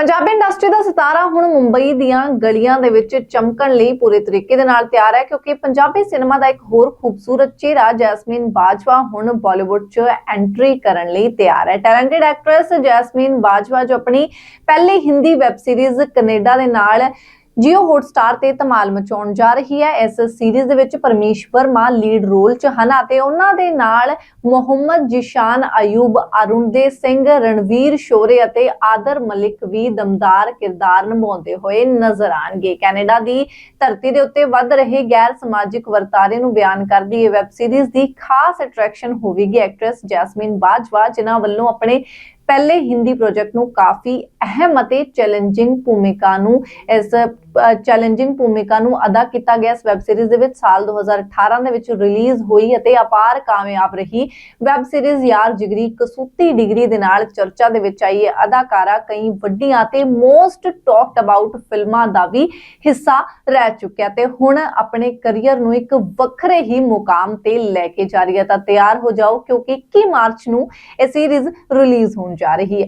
Punjabi industry ਦਾ ਸਿਤਾਰਾ ਹੁਣ ਮੁੰਬਈ ਦੀਆਂ ਗਲੀਆਂ ਦੇ ਵਿੱਚ ਚਮਕਣ ਲਈ ਪੂਰੇ ਤਰੀਕੇ ਦੇ ਨਾਲ ਤਿਆਰ ਹੈ, ਕਿਉਂਕਿ ਪੰਜਾਬੀ ਸਿਨੇਮਾ ਦਾ ਇੱਕ ਹੋਰ ਖੂਬਸੂਰਤ ਚਿਹਰਾ ਜੈਸਮੀਨ ਬਾਜਵਾ ਹੁਣ ਬਾਲੀਵੁੱਡ 'ਚ ਐਂਟਰੀ ਕਰਨ ਲਈ ਤਿਆਰ ਹੈ। ਟੈਲੈਂਟਡ ਐਕਟਰੈਸ ਜੈਸਮੀਨ ਬਾਜਵਾ ਜੋ ਆਪਣੀ ਪਹਿਲੀ ਹਿੰਦੀ ਵੈਬ ਸੀਰੀਜ਼ ਕੈਨੇਡਾ ਦੇ ਨਾਲ ਜੀਓ ਹੌਟਸਟਾਰ ਤੇ ਧਮਾਲ ਮਚਾਉਣ ਜਾ ਰਹੀ ਹੈ। ਇਸ ਸੀਰੀਜ਼ ਦੇ ਵਿੱਚ ਪਰਮੇਸ਼ ਵਰਮਾ ਲੀਡ ਰੋਲ 'ਚ ਹਨ ਅਤੇ ਉਹਨਾਂ ਦੇ ਨਾਲ ਮੁਹੰਮਦ ਜਿਸ਼ਾਨ, ਅਯੂਬ ਅਰੁਣਦੇ ਸਿੰਘ, ਰਣਵੀਰ ਸ਼ੋਰੇ ਅਤੇ ਆਦਰ ਮਲਿਕ ਵੀ ਦਮਦਾਰ ਕਿਰਦਾਰ ਨਿਭਾਉਂਦੇ ਹੋਏ ਨਜ਼ਰ ਆਣਗੇ ਕੈਨੇਡਾ ਦੀ ਧਰਤੀ ਦੇ ਉੱਤੇ ਵੱਧ ਰਹੇ ਗੈਰ ਸਮਾਜਿਕ ਵਰਤਾਰੇ ਨੂੰ ਬਿਆਨ ਕਰਦੀ ਇਹ ਵੈਬ ਸੀਰੀਜ਼ ਦੀ ਖਾਸ ਅਟਰੈਕਸ਼ਨ ਹੋਵੇਗੀ ਐਕਟ੍ਰੈਸ ਜੈਸਮੀਨ ਬਾਜਵਾ, ਜਿਨ੍ਹਾਂ ਵੱਲੋਂ ਆਪਣੇ ਪਹਿਲੇ ਹਿੰਦੀ ਪ੍ਰੋਜੈਕਟ ਨੂੰ ਕਾਫੀ ਅਹਿਮ ਅਤੇ ਚੈਲੰਜਿੰਗ ਭੂਮਿਕਾ ਨੂੰ, ਇਸ ਚੈਲੰਜਿੰਗ ਭੂਮਿਕਾ ਨੂੰ ਅਦਾ ਕੀਤਾ ਗਿਆ। ਇਸ ਵੈਬ ਸੀਰੀਜ਼ ਦੇ ਵਿੱਚ ਸਾਲ 2018 ਦੇ ਵਿੱਚ ਰਿਲੀਜ਼ ਹੋਈ ਅਤੇ ਅਪਾਰ ਕਾਮਯਾਬ ਰਹੀ। ਵੈਬ ਸੀਰੀਜ਼ ਯਾਰ ਜਿਗਰੀ ਕਸੂਤੀ ਡਿਗਰੀ ਦੇ ਨਾਲ ਚਰਚਾ ਦੇ ਵਿੱਚ ਆਈ ਹੈ। ਅਦਾਕਾਰਾ ਕਈ ਵੱਡੀਆਂ ਤੇ ਮੋਸਟ ਟਾਕਡ ਅਬਾਊਟ ਫਿਲਮਾਂ ਦਾ ਵੀ ਹਿੱਸਾ ਰਹਿ ਚੁੱਕਿਆ ਤੇ ਹੁਣ ਆਪਣੇ ਕੈਰੀਅਰ ਨੂੰ ਇੱਕ ਵੱਖਰੇ ਹੀ ਮੁਕਾਮ ਤੇ ਲੈ ਕੇ ਜਾ ਰਹੀ ਹੈ। ਤਾਂ ਤਿਆਰ ਹੋ ਜਾਓ ਕਿਉਂਕਿ 21 ਮਾਰਚ ਨੂੰ ਇਹ ਸੀਰੀਜ਼ ਰਿਲੀਜ਼ ਹੋਣ ਜਾ ਰਹੀ ਹੈ।